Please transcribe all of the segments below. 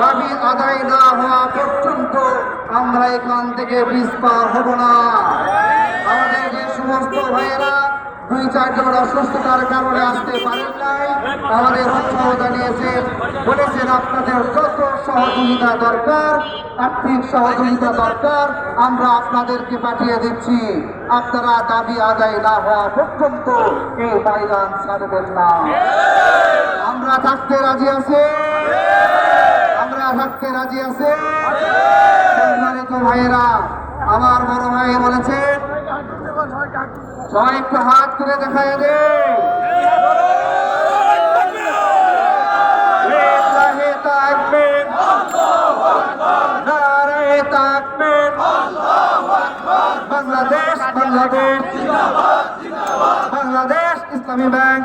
দাবি আদায় না হওয়া পর্যন্ত আমরা এখান থেকে পিছপা হব না। আমাদের যে সমস্ত ভাইয়েরা দুই চারজন অসুস্থতার কারণে আসতে পারেন নাই, আমাদের উৎসাহ জানিয়েছেন বলেছেন আপনাদের যত সহযোগিতা দরকার, আর্থিক সহযোগিতা দরকার, আমরা আপনাদেরকে পাঠিয়ে দিচ্ছি। আপনারা দাবি আদায় না হওয়া পর্যন্ত এই ময়দান ছাড়বেন না। আমরা রাজি আছি? আমরা থাকতে রাজি আছি? সম্মানিত ভাইয়েরা, আমার বড় ভাই বলেছে, সবাই একটু হাত করে দেখায় দে। বাংলাদেশ বাংলাদেশ। বাংলাদেশ ইসলামী ব্যাংক।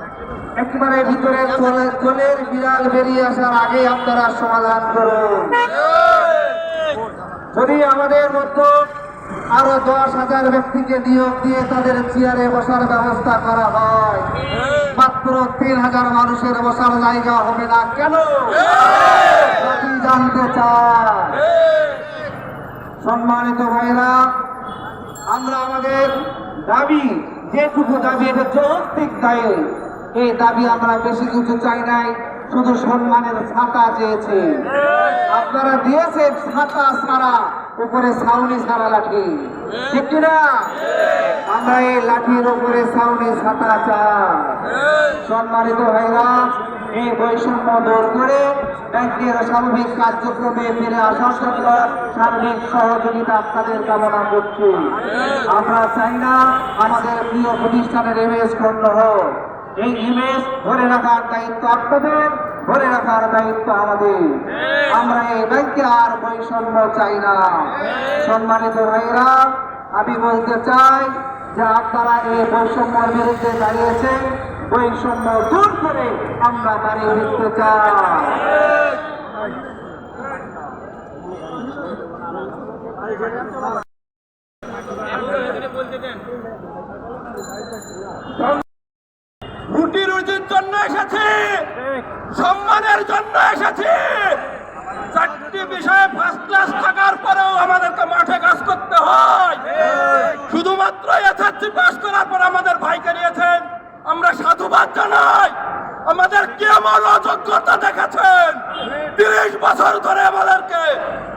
একেবারে ভিতরে কোলের বিড়াল বেরিয়ে আসার আগে আপনারা সমাধান করুন। যদি আমাদের মধ্যে আরও দশ হাজার ব্যক্তিকে নিয়োগ দিয়ে তাদের চেয়ারে বসার ব্যবস্থা করা হয়, মাত্র তিন হাজার মানুষের বসার জায়গা হবে না কেন? জানতে সম্মানিত ভাইরা আমরা আমাদের দাবি, যেটুকু দাবি, এটা যৌক্তিক দায়ী এই দাবি আমরা বেশি কিছু চাই নাই, শুধু সম্মানের ছাতা চেয়েছি। আপনারা দিয়েছেন ছাতা ছাড়া, উপরে ছাউনি ছাড়া লাঠি। ঠিক কিনা? আমরা এই লাঠির উপরে ছাউনি ছাতা চাই। সম্মানিত ভাইরা, এই বৈষম্য দূর করে ব্যাংকের স্বাভাবিক কার্যক্রমে ফিরে আসার জন্য সার্বিক সহযোগিতা আপনাদের কামনা করছি। আমরা চাই না আমাদের প্রিয় প্রতিষ্ঠানের ইমেজ খণ্ড হোক। এই ইমেজ ধরে রাখার দায়িত্ব আপনাদের ধরে রাখার দায়িত্ব আমাদের। আমরা এই ব্যাংকে আর বৈষম্য চাই না। সম্মানিত ভাইরা আমি বলতে চাই যে আপনারা এই বৈষম্যের বিরুদ্ধে দাঁড়িয়েছেন বৈষম্য দূর করে আমরা দাঁড়িয়ে দিতে চাই। রুটি রুটির জন্য এসেছি। সম্মানের জন্য এসেছি। চারটি বিষয়ে ফার্স্ট ক্লাস থাকার পরেও আমাদেরকে মাঠে কাজ করতে হয়। শুধুমাত্র এসএসসি পাশ করার পর আমাদের ভাইকে নিয়েছেন। আমরা সাধুবাদ জানাই। আমাদের কেমন অযোগ্যতা দেখেছেন? তিরিশ বছর ধরে আমাদেরকে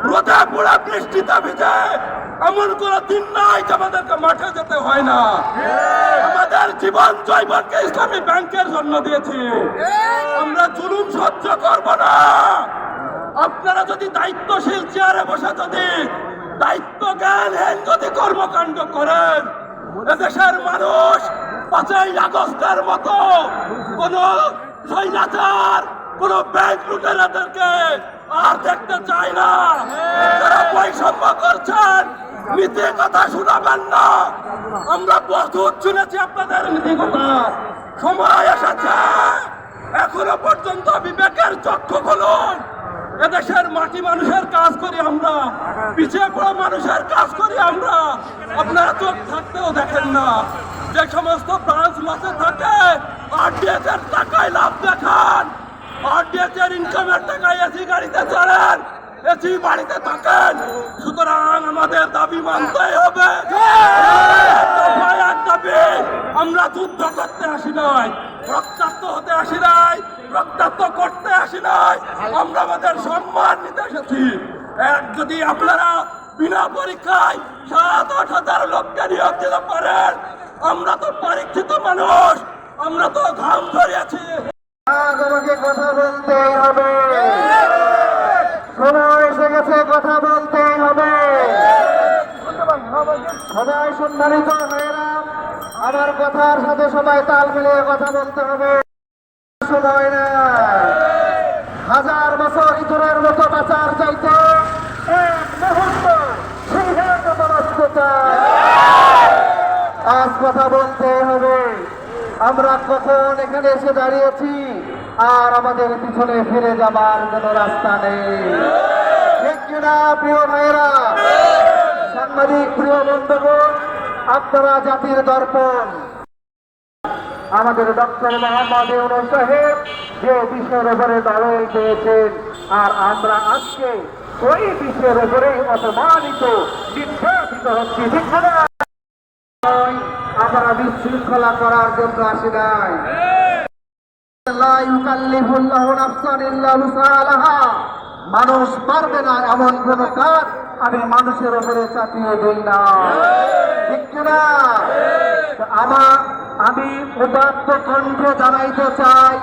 রোদে পুরা বৃষ্টিতে ভিজে এমন কোন দিন নাই যে আমাদেরকে মাঠে যেতে হয় না। আমাদের জীবন জৈবনকে ইসলামী ব্যাংকের জন্য দিয়েছি। আমরা জুলুম সহ্য করব না। আপনারা যদি দায়িত্বশীল চেয়ারে বসে যদি দায়িত্ব জ্ঞানহীন যদি কর্মকাণ্ড করেন, এদেশের মানুষ পাঁচই আগস্টের মতো কোন স্বৈরাচার কোন ব্যাংক লুটেরাদেরকে আর দেখতে চায় না। যারা বৈষম্য করছেন নীতি কথা শোনাবেন না। আমরা বহুত শুনেছি আপনাদের নীতি কথা সময় এসেছে। এখনও পর্যন্ত বিবেকের চক্ষু খুলুন। এদেশের মাটি মানুষের কাজ করি আমরা। পিছিয়ে পড়া মানুষের কাজ করি আমরা। আপনারা চোখ থাকতেও দেখেন না। যে সমস্ত ব্রাঞ্চ লসে থাকে আরডিএস এর টাকায় লাভ দেখান। আরডিএস এর ইনকামের টাকায় এসি গাড়িতে চড়েন এসি বাড়িতে থাকেন। সুতরাং আমাদের দাবি মানতেই হবে। আমরা যুদ্ধ করতে আসি নাই, রক্তাক্ত হতে আসি নাই, রক্তাক্ত করতে আসি নাই। আমরা আমাদের সম্মান নিতে এসেছি। এক যদি আপনারা বিনা পরীক্ষায় সাত আট হাজার লোককে নিয়োগ দিতে পারেন, আমরা তো পরীক্ষিত মানুষ। আমরা তো ঘাম ধরিয়েছি আজ আমাকে কথা বলতেই হবে। সময় এসে গেছে কথা বলতেই হবে। সবাই সম্মানিত ভাইয়েরা আমার কথার সাথে সবাই তাল মিলিয়ে কথা বলতে হবে। সময় না বাছরের মতো বাঁচার চাইতে এক মুহূর্ত আজ কথা বলতে হবে। আমরা কখন এখানে এসে দাঁড়িয়েছি? আর আমাদের পিছনে ফিরে যাবার কোনো রাস্তা নেই। প্রিয় ভাইয়েরা? সাংবাদিক, প্রিয় বন্ধুগণ, আপনারা জাতির দর্পণ। আমাদের ডক্টর মোহাম্মদ সাহেব যে বিষয়ের উপরে লড়াই পেয়েছেন, আর আমরা আজকে ওই বিষয়ের উপরেই অপমানিত নির্যাতিত হচ্ছি আমরা বিশৃঙ্খলা করার জন্য আসি নাই। মানুষ পারবে না এমন কোন কাজ, আমি মানুষের উপরে চাপিয়ে দিই না। ঠিক কিনা? আমার, আমি উদাত্ত কণ্ঠে জানাইতে চাই,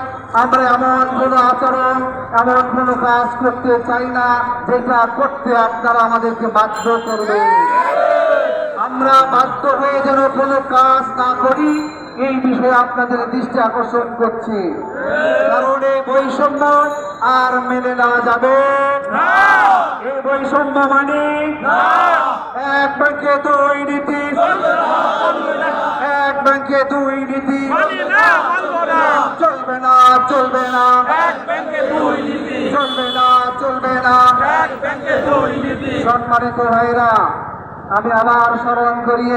আমরা এমন কোন আচরণ, এমন কোন কাজ করতে চাই না, যেটা করতে আপনারা আমাদেরকে বাধ্য করবে আমরা বাধ্য হয়ে যেন কোনো কাজ না করি এই বিষয়ে আপনাদের দৃষ্টি আকর্ষণ করছি। কারণ এই বৈষম্য আর মেনে নেওয়া যাবে এই বৈষম্য মানে এক ব্যাংকে দুই নীতি। এক ব্যাংকে দুই নীতি। চলবে না চলবে না। চলবে না চলবে না। সম্মানিত ভাইরা আমি আবার স্মরণ করিয়ে